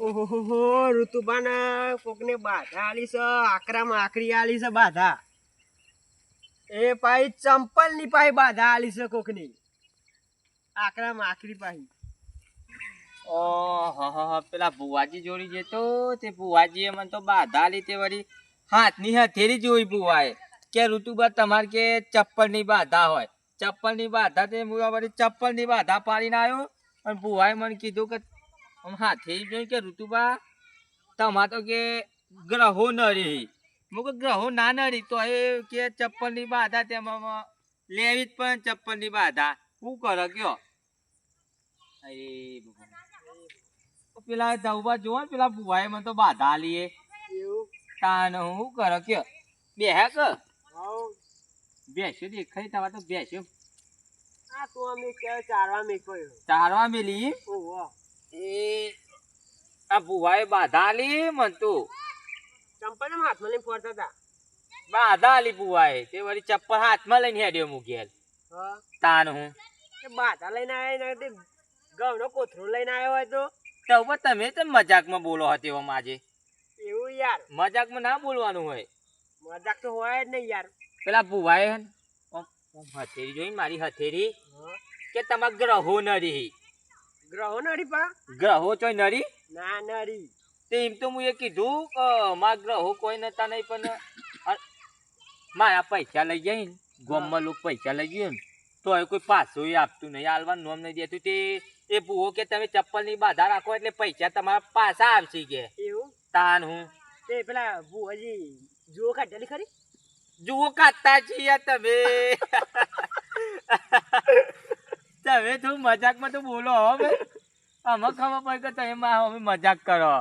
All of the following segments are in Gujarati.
ઓહો ઋતુબાના કોકને બાધા આલી છે, આકરામાં આકરી આલી છે બાધા. એ પાઈ ચંપલની પાઈ બાધા આલી છે કોકની. આકરામાં આકરી પાઈ પેલા ભુવાજી જોડી જતો, તે ભુવાજીએ મને તો બાધા લી તે વળી હાથની હથેરી જોઈ ભુવાએ, કે ઋતુબા તમારે કે ચપ્પલની બાધા હોય. ચપ્પલની બાધા તે હું વળી ચપ્પલની બાધા પાડીને આવ્યો અને ભુવાએ મને કીધું કે આમ હાથેળી જોઈ કે ઋતુબા તમા તો કે ગ્રહો નરી હું કે ગ્રહો ના નરી તો એ કે ચપ્પલની બાધા તેમાં લેવી જ પણ ચપ્પલની બાધા. શું કરો કયો. પેલા દઉબા જોવો ને પેલા ભુવાએ મને તો બાધા લીએ. એવું? તાન હું કરો કયો? બે હે કે બેસ્યો દેખાય તમારે તો બેસ્યો. ચારવા મેકયો? ચારવા મેલી? ઓહો. એ આ ભુવાએ બાધા આલી મન તો. ચંપલ ને હાથમાં લઈને ફરતા હતા બાધા આલી ભુવાએ. તે વળી ચપ્પલ હાથમાં લઈને હેડ્યો મૂકેલ. હા. તાન હું. બાધા લઈને આવ્યા ને તે ઘઉંનો કોથરો લઈને આવ્યો હોય તો. તો તમે તો મજાકમાં બોલો હતો એવો આજે એવું યાર. મજાકમાં ના બોલવાનું હોય. મજાક તો હોય જ નહીં યાર. પેલા ભુવાએ હથેરી ને, જોઈને મારી હથેરી. કે તમારા ગ્રહો નરી ગ્રહો નડી પા? ગ્રહો ચોય નડી? ના નડી. તે એમ તો હું એ કીધું કે મારા ગ્રહો કોઈ નતા નહીં પણ મારા પૈસા લઈ જાય ને ગામમાં લોકો પૈસા લઈ ગયો ને તો એ કોઈ પાછો આપતું નહીં આલવાનું નોમ નહીં દેતું. તે એ ભૂવો કે તમે ચપ્પલની બાધા રાખો એટલે પૈસા તમારા પાછા આવશે કે. એવું? તાન હું. તે પેલા ભૂવાજી જુઓ કાઢેલી ખરી? જુઓ કાઢતા છીએ તમે. તમે થોડું મજાકમાં તો બોલો હવે અમે ખબર પડે કે તમે મા- મજાક કરો.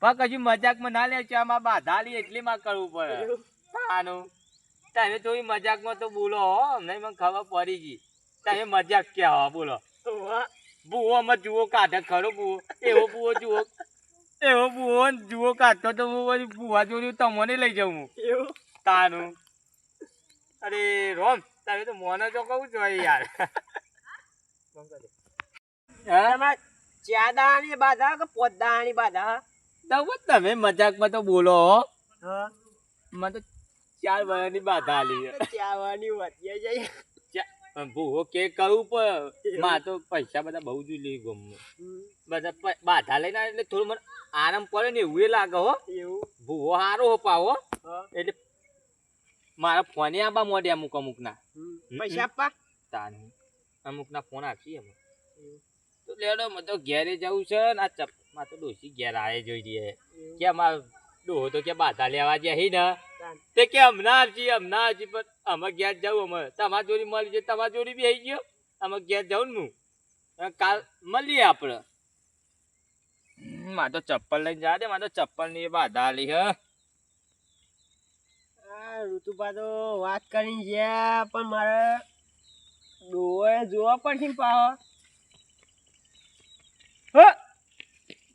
પણ કશું મજાકમાં ના લે છે આમાં બાધા લી એટલી માં કરવું પડે. આનું તમે થોડી મજાકમાં તો બોલો હો અમને મને ખબર પડી ગઈ. તમે મજાક ક્યાં હો બોલો. બુઓ અમે જુઓ કાઢે ખરો બુઓ. એવો બુઓ જુઓ. એવો બુઓ જુઓ કાઢતો તો હું પછી બુવા જોડ્યું તમને લઈ જાઉં હું. તાનું. અરે રોમ તમે તો મોને તો કહું જોઈએ યાર. ચાર બાધા કે બાધા? તો તમે મજાકમાં તો બોલો. મને તો ચાર વર્ષની બાધા ભૂવો કે કરવું પણ માં તો પૈસા બધા બહુ જ લે ગમ. બધા બાધા લઈને એટલે થોડું મને આરામ પડે ને એવું લાગે હો. એવું. ભૂવો સારો હો પાવો એટલે મારા ફોને આબા મોઢે અમુક અમુક ના પૈસા આપવા? તાન અમુક ના ફોન આપશી અમે તો લેડો મને તો ઘેરે જવું છે ને આ ચપમાં તો ડોસી ઘેર આવે જોઈ દઈએ કે અમાર ડોહો તો કે બાધા લેવા ગયા હી ને તે કે હમણાં આવજી હમણાં આવજી પણ અમે ઘેર જવું અમે તમારી જોડી મળી જાય તમારી જોડી બી આવી ગયો. અમે ઘેર જવું ને હું. કાલ મળીએ આપણે. મારે તો ચપ્પલ લઈને જા દે મારે તો ચપ્પલની બાધા આલી હ. ઋતુભા તો વાત કરી ગયા પણ મારે ડોએ જોવા પડશે પાહો. હ!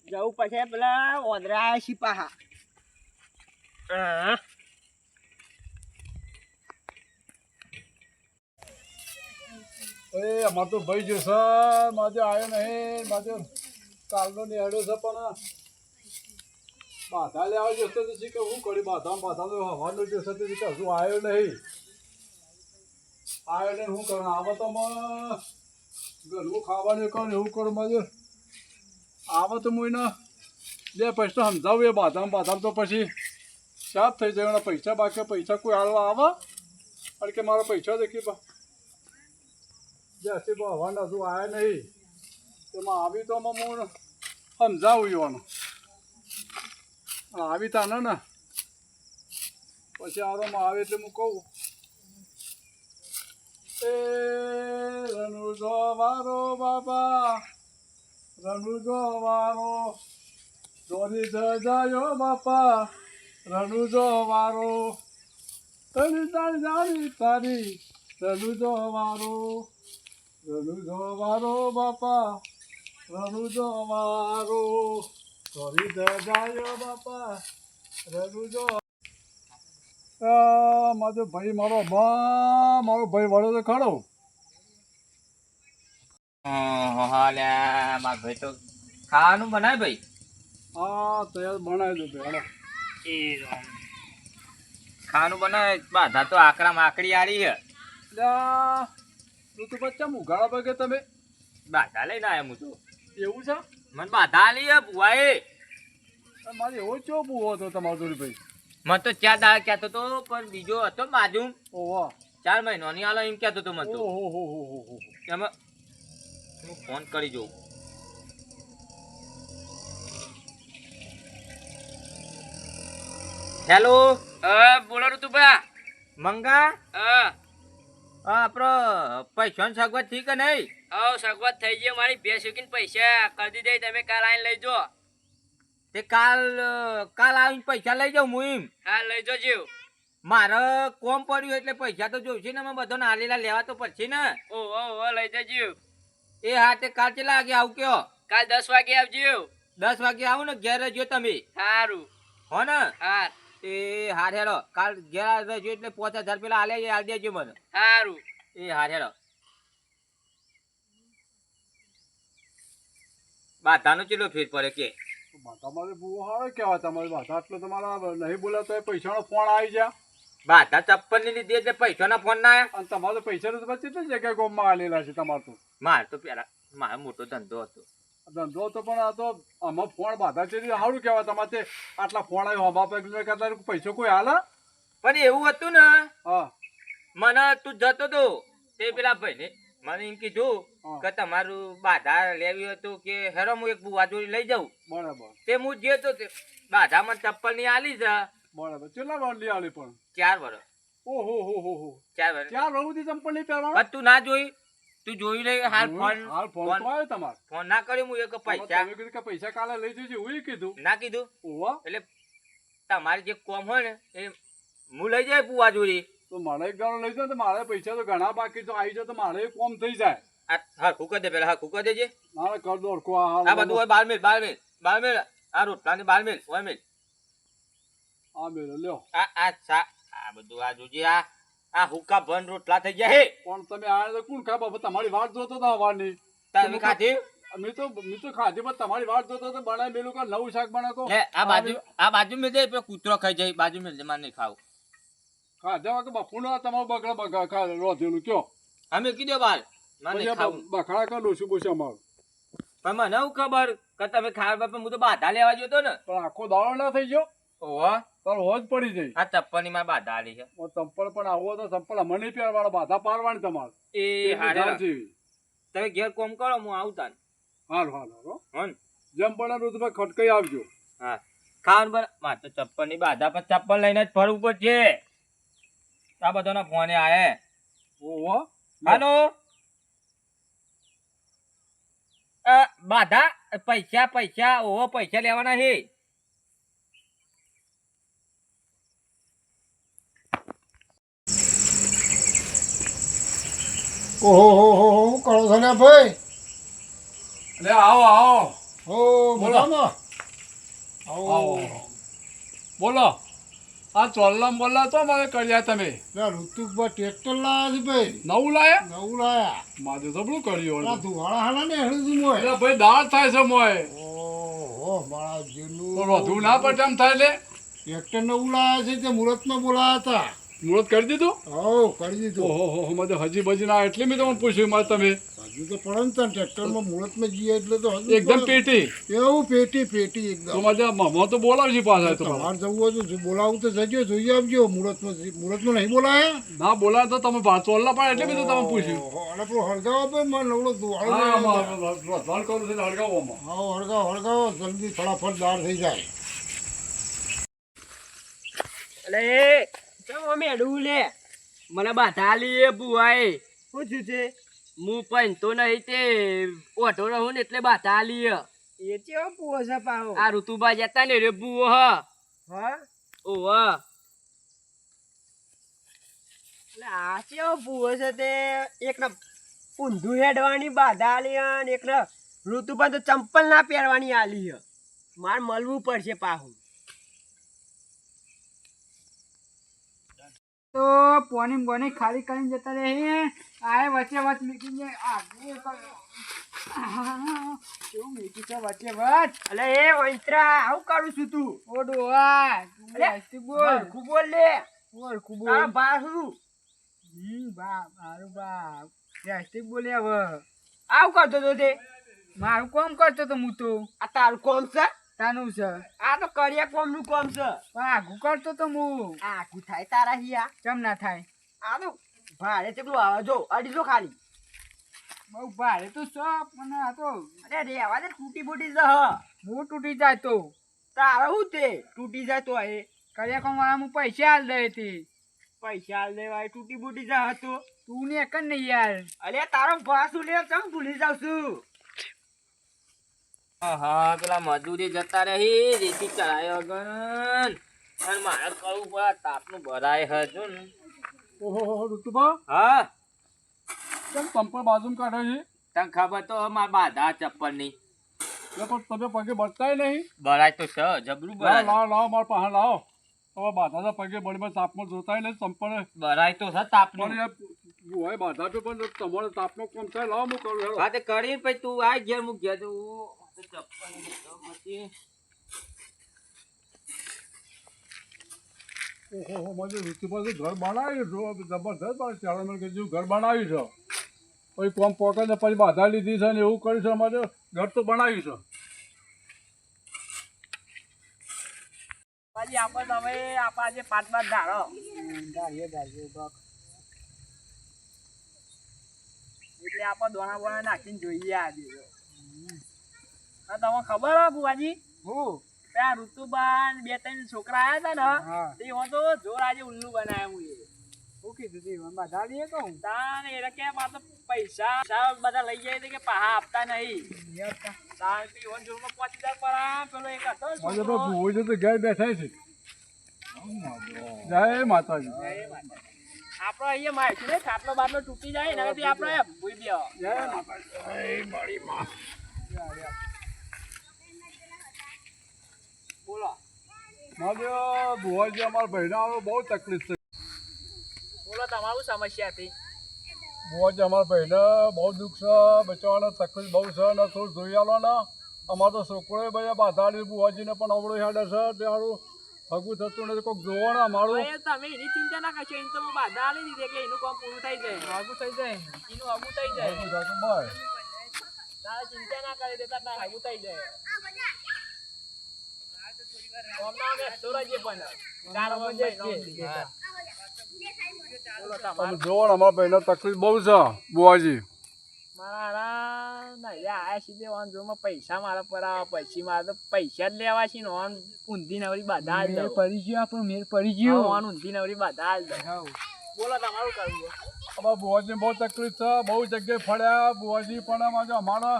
જવું પછી પેલા ઓદરા સિપાહા હા. એ અમાર તો ભાઈ જશે. માજે આવ્યો નહીં. માજે કાલનો નેહડો છે પણ બાધા લેવા જશે તો શી કે હું કરી બાધા બાધા હવાનો જશે તો શી કે હજુ આવ્યો નહીં. આવ્યો એટલે શું કરું આવે તો ગરવું ખાવાનું કરું એવું કરું માજે આવે તો હું એને પૈસા સમજાવું એ બાધામ બાધામ તો પછી સાફ થઈ જાય. એના પૈસા બાકી પૈસા કોઈ હાલવા આવે? અને કે મારા પૈસા દેખી બા જ્યાંથી ભગવાન હજુ આવ્યા નહીં તેમાં આવી તો હું સમજાવું યોનું આવી તાને ને પછી આરોમાં આવે એટલે હું કહું. એ રણુજો વારો બાબા રણુજો વારો દોરી જાયો બાપા રણુજો મારો તરી તારી જાણી તારી રણુજો મારો રણુજો મારો બાપા રણુજો મારો દોરી જાય બાપા રણુજો આ મારો ભાઈ મારો બા મારો ભાઈ વાળો તો ખરો હા મારા ભાઈ તો ખાવાનું બનાય ભાઈ? હા તૈયાર બનાવી દો હેડો એ ખાવાનું બનાવે બાધા તો આકરા માકડી આડી છે. લ્યા ઋતુ બચ્ચા ઉઘાડા પગે તમે. બાધા લઈને આવ્યા હું તો. એવું છે? મને બાધા આલી છે ભુવાએ. મારે એવો ચો બુવો હતો તમારો ભાઈ? મને તો ચાર દાડા કહેતો તો પણ બીજો હતો બાજુ ઓહો. ચાર મહિનો ની આલો એમ કહેતો તો મને તો. ઓહો હો હો હો હો એમાં હું ફોન કરી જોઉં. હેલો? હા બોલો ઋતુભા. મંગા? હા હા આપણો પૈસા સગવડ થઈ કે નહીં? હવ સગવડ થઈ ગઈ મારી બે શીખીને પૈસા કરી દીધા તમે કાલ આવીને લઈ જો. તે કાલ કાલ આવીને પૈસા લઈ જાઉં હું એમ. હા લઈ જજો. મારે કોમ પડ્યું એટલે પૈસા તો જોઈશે ને મેં બધો નાલેલા લેવા તો પડશે ને. ઓહો ઓ ઓ લઈ જજો. એ હા તે કાલ કેટલા વાગે આવું કયો? કાલ દસ વાગે આવજો. દસ વાગે આવું ને ઘેર રહેજો તમે. સારું હો ને? હા. એ હાર હેડો કાલ ઘેર રહેજો એટલે પાંચ હજાર પેલા આલે આ આલ દેજો મને. સારું એ હાર હેડો. બાધાનો ચેલો ફેર પડે કે? તમારે બહુ હારો કહેવાય તમારી ભાષા આટલો તમારા નહીં બોલાતો એ પૈસાનો ફોન આવી જા બાધા ચપ્પલની લીધી એટલે પૈસાના ફોન ના આયા અને તમારે પૈસા તો બચી કેટલી જગ્યાએ ગોમમાં આલેલા છે તમારે તો. મારે તો પેલા મારો મોટો ધંધો હતો. ધંધો તો પણ આ તો આમાં ફોન બાધા છે સારું કહેવાય તમારે આટલા ફોન આવ્યો હવા પૈકી કરતા પૈસો કોઈ હાલે પણ એવું હતું ને હા. મને તું જતો તો તે પેલા ભાઈને મને એમ કીધું કે તમારું બાધા લેવી હતું કે હેરો હું એક બુવા જોડી લઈ જાઉં. બરાબર. તે હું જે તો બાધા મને ચપ્પલની આલી છે. બરાબર. કેટલા વાર લઈ આલી પણ? ચાર વર્ષ ઓહો હો હો હો. ચાર વર્ષ ચાર વર્ષ સુધી ચંપલ નહીં પહેરવાના? પણ તું ના જોઈ. તું જોઈ લે હાલ ફોન હાલ ફોન તો આવ્યો તમારે. ફોન ના કર્યો હું એક પૈસા તમે કીધું કે પૈસા કાલે લઈ જજો હું કીધું. ના કીધું. ઓવા એટલે તમારે જે કોમ હોય ને એ હું લઈ જાય બુવા જોડી. તો મારે ગાળો લઈ જાઓ તો મારે પૈસા તો ઘણા બાકી તો આવી જાય તો મારે કોમ થઈ જાય. આ હા કુકર દે પેલા હા કુકર દેજે મારે કર દો ઓળખો આ બધું હોય બાર મિલ બાર મિલ બાર મિલ આ રોટલા ને બાર મિલ હોય મિલ આ મેળો લ્યો. આ આ સા આ બધું આ જોજે આ આ હુક્કા ભન રોટલા થઈ ગયા હે. પણ તમે આ તો કોણ ખા બાપા તમારી વાત જોતો તો વારની તમે ખાધી? મેં તો મેં તો ખાધી પણ તમારી વાત જોતો તો બનાવી મેલું કે નવું શાક બનાવો? હે આ બાજુ આ બાજુ મેં જાય કૂતરો ખાઈ જાય બાજુ મેં જમા નહીં ખાવું. ખાધા કે બપોરનો તમારો બગડા બગા રોધેલું કયો? અમે કીધું બાર મારે ખાવું. બખાડા કર ડોસું બોસું અમારું. પણ મને હું ખબર કે તમે ખાવા બાપા હું તો બાધા લેવા ગયો ને. પણ આખો દાડો ના થઈ ગયો? ઓહો. તારો હોજ પડી જાય. આ ચપ્પલની માં બાધા આલી છે. ઓ ચંપલ પણ આવો તો ચંપલ અમને નહીં પહેરવાળો બાધા પારવાની તમારે. એ હારે. તમે ઘેર કોમ કરો હું આવતા હાલ હાલ હાલો હો. હન જેમ પણ ઋતુભાઈ ખટકાઈ આવજો. હા. ખાવાનું પર મારે તો ચપ્પલની બાધા પર ચપ્પલ લઈને જ ફરવું પડશે. આ બધાના ફોન આયે ઓહો. હાલો. અ, બાધા પૈસા પૈસા ઓહો પૈસા લેવાના છે ઓહો હો હો હો કરો છો ને ભાઈ? લે આવો આવો. હો બોલો. આવો આવો. બોલો. આ ચોલ્લામ બોલ્લા તો મારે કર્યા તમે. ઋતુકભાઈ ટ્રેક્ટર લાયા છે ભાઈ. નવું લાયા? નવું લાયા. મારે જબરું કર્યું. ધુવાળા હાલા ને હેડું મોય. ભાઈ દાળ થાય છે મોય. ઓહો મારા જેલું. વધુ ના પડે એમ થાય લે. ટ્રેક્ટર નવું લાયા છે તે મુહૂર્તમાં બોલાયા હતા? મુહૂર્ત કરી દીધું? હો કરી દીધું. ઓહો હો મને હજી બજી ના એટલે મેં તમને પૂછ્યું મારે તમે હજુ તો પડે ને તને ટ્રેક્ટરમાં મુહૂર્તમાં જઈએ એટલે તો એકદમ પેટી. એવું પેટી પેટી તો એકદમ મજા તો બોલાવશે પાછા તમારે. જવું હોય તો બોલાવું તો જજો જોઈ આવજો. મુહૂર્તમાં મુહૂર્તમાં નહીં બોલાયા? ના બોલાવે તો તમે એટલે બધું તમે પૂછ્યું. ઓહો, અને પેલો હળગાવો ભાઈ મારે નવડો હા કરું છે હળગાવવામાં હળગાવો હળગાવો જલ્દી ફટાફટ દાળ થઈ જાય. લે? મને બાધા આલી એ બુઆએ. શું છે? હું તો નહીં તે ઓઢો રહું ને એટલે બાધા આલી એ. ચેવો પૂવો છે પાહો? આ ઋતુભા જતા ને રે બુઓ હ. હા? ઓહ હ. આ ચેવો પૂવો છે તે? એક ને ઊંધું હેડવાની બાધા આલી અને એક ને ઋતુ પર તો ચંપલ ના પહેરવાની આલી હ મારે મળવું પડશે પાહું. તો પોની બોની ખાલી કરીને જતા રહે આય વચ્ચે મૂકીને આગળ કેવું મીઠી છે વચ્ચે વચ અલે એ વૈત્રા આવું કરું છું તું. ઓ ડોહા તું બોલ. ખૂબ બોલ લે. બોલ ખૂબ બોલ. તારા બા હમ બા મારું બા. પ્લાસ્ટિક બોલે હવે. આવું કરતો તો તે. મારું કોમ કરતો તો હું તો. આ તારું કોમ છે? તાનું છે. આ તો કરિયા કોમનું કોમ છે. આગું કરતો તો હું આગું થાય તારા હિયા. કેમ ના થાય? આ તો ભાડે કેટલું આવે. જો અઢીસો ખાલી. બહુ ભાડે તો છો પણ આ તો અરે રેવા દે તૂટી બૂટી જ હું. તૂટી જાય તો. તારા હું તે? તૂટી જાય તો એ. કર્યા કોમ વાળા હું પૈસા હાલ દે તે. પૈસા હાલ દેવાય તૂટી બૂટી જા તો. તું ને કન નહીં યાર. અરે તારો ભાસુ લે? ચમ ભૂલી જાવ છું. હા પેલા મજૂરી જતા રહી રેતી ચડાયો ગન અને મારે કરવું પડે તાપનું ભરાય હજુ ને. ઓહો ઋતુભા હા? કેમ પંપર બાજુ કાઢે છે? તને ખબર તો મારા બાધા ચપ્પલની પણ તમે પગે બળતાય નહીં. ભરાય તો છે જબરું ભરાય. લાવ લાવ મારા પાસે લાવો. હવે બાધા તો પગે બળીમાં તાપમાં જોતાય નહીં સંપણ ભરાય તો છે તાપમાન એ હોય બાધા તો પણ તમારે તાપનો કોમ થાય લાવો હું કરું હા તે કરી પછી તું આ ઘેર મૂક ઘેર તું ચપ્પલની તો પછી ઓહો મારે ઋતુભા તો ઘર બનાવ્યું છું જબરદસ્ત મારે ચારણ કે જેવું ઘર બનાવ્યું છે. પછી કોમ પોકે પછી બાધા લીધી છે ને એવું કર્યું છે અમારે, ઘર તો બનાવ્યું છે. પછી આપણે તમે આપણા જે પાંચ પાંચ ધારો. ધારીએ ધારીએ એટલે આપણે દોણા બોણા નાખીને જોઈએ આજે. તમને ખબર હો બુવાજી હું. ત્યાં ઋતુબાન બે ત્રણ છોકરા આયા હતા ને તે હું તો જોર આજે ઉલ્લુ બનાવ્યા હું એ. શું કીધું તું બધા લઈએ કહું તાન એટલે કે આ તો પૈસા બધા લઈ જાય કે પાહા આપતા નહીં. તાન તે ઈવન જોરમાં પહોંચી જાય પર આ પેલો એક હતો આજે તો છોકરો. ભૂવો તો ઘેર બેઠા છે. જય માતાજી. આપણો અહીંયા માહિતી ને ખાટલો બાટલો તૂટી જાય ને આપણે ભૂઈ. જય માતાજી. બોલો. મારે ભુવાજી અમારા ભાઈના બહુ તકલીફ છે બોલો તમારું સમસ્યા હતી? ભુવાજી અમારા ભાઈને બહુ દુઃખ છે બચાવવાનો તકલીફ બહુ છે ને થોડું જોઈ આલો ને અમારો છોકરો ભાઈ બાધાડી ભુવાજીને પણ અવળું હેડે છે તે હારું હગું થતું નથી. કોઈક જોવો ને અમારું. તમે એની ચિંતા ના કરશો એની તો હું બાધા આલી દીધી એટલે એનું કામ પૂરું થઈ જાય. આગું થઈ જાય એનું આગું થઈ જાય. થતું ચિંતા ના કરી દેતા તારે આગું થઈ જાય હમણાં અમે સુરજે પણ ચાર વર્ષ ભાઈ નામ બોલો તમે તમારું જોવો અમારા ભાઈને તકલીફ બહુ છે જોમાં પૈસા મારા પર પછી મારે તો પૈસા જ લેવા છે ઓન ઊંધી નવરી પડી ગયો આપણો મેર પડી ગયો ઓન ઊંધી નવરી બાધા જ બોલો તમારું કરવું? અમારા ભુવાજીને બહુ તકલીફ છે, બહુ જગ્યાએ ફર્યા ભુવાજી પણ અમારા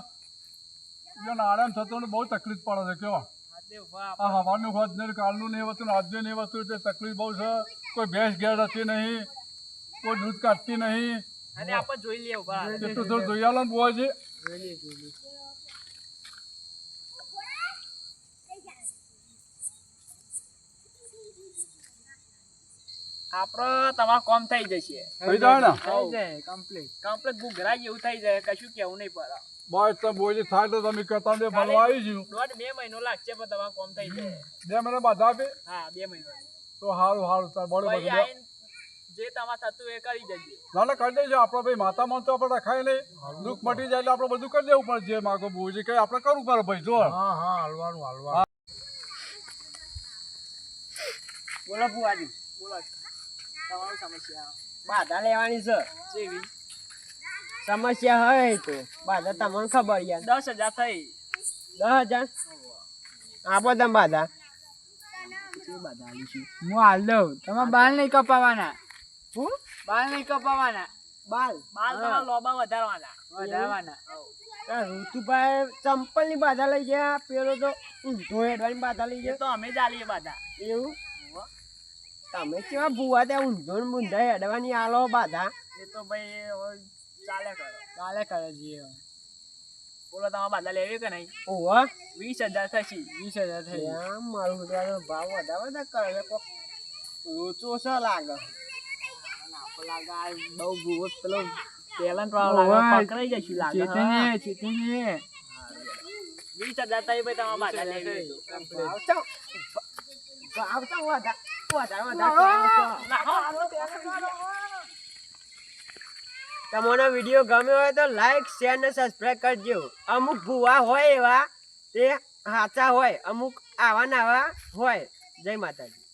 આરામ થતો બહુ તકલીફ પડે છે ઊભા આ હવાનું કાલનું નહીં હતું આજે નહીં હતું એટલે તકલીફ બહુ છે. કોઈ ભેંસ ઘેર હતી નહીં કોઈ દૂધ કાઢતી નહીં. અને આપણે જોઈ લઈએ ઊભા એટલું થોડું જોઈ આલો ને ભુવાજી જોઈ લઈએ જોઈ લઈએ આપણો તમારો કોમ થઈ જશે. થઈ જાય ને? કમ્પ્લીટ કમ્પ્લીટ કમ્પ્લીટ ગુગરા જેવું થઈ જાય કશું કેવું નહીં પડે. બસ તો ભુવાજી થાય તો તમે કહેતા ભરવા આવી છું દોઢ બે મહિનો લાગશે પણ તમારું કોમ થઈ જાય. બે મને બાધા આપે? હા બે મહિના. તો સારું સારું તાર આઈને જે તમારે થતું એ કરી દેજો ના ના કરી દેજો. આપણે ભાઈ માતા મન તો આપણે રખાય નહીં. દુઃખ મટી જાય એટલે આપણે બધું કરી દેવું પડે. જે માગો કઈ આપણે કરવું પડે ભાઈ જો હા હા હાલવાનું હાલવાનું. બોલો ભુવાજી. બોલો. તમારું સમસ્યા. બાધા લેવાની છે. જેવી. સમસ્યા હોય તો. બાધા તમને ખબર યાર. દસ હજાર થઈ. દસ હજાર? આપો તમે બાધા. હું હાલ દઉં. તમે બાલ નહીં કપાવાના. હું? બાલ નહીં કપાવાના. બાલ? બાલ તમારા લોબા વધારવાના. વધારવાના. ઋતુભાઈ ચંપલની બાધા લઈ ગયા. પેલો તો ઊંધો હેડવાની બાધા લઈ ગયા. તો અમે જ આલીએ બાધા. એવું? તમે કેવા ભૂવા ત્યાં ઊંધો ને બુંધા હેડવાની આલો બાધા? એ તો ભાઈ ચાલે કરો. ચાલે કરે છે બોલો તમારે બાધા લેવી કે નહીં? ઓહો વીસ હજાર થશે વીસ હજાર થઈ મારું રૂપિયાનો ભાવ વધારે વધારે કરે છે કોક છે લાગે. લાગે બહુ ભૂવો પેલો પેલા પ્રોબ્લેમ લાગે પકડાઈ જશે લાગે ચેતન ચેતન. વીસ હજાર થઈ ભાઈ તમારે બાધા લેવી ભાવ તો. ભાવ આવતો વધારે વધારે વધારે તમને વીડિયો ગમ્યો હોય તો લાઈક શેર ને સબસ્ક્રાઈબ કરજો. અમુક ભૂવા હોય એવા, તે સાચા હોય, અમુક આવા નાવા હોય. જય માતાજી.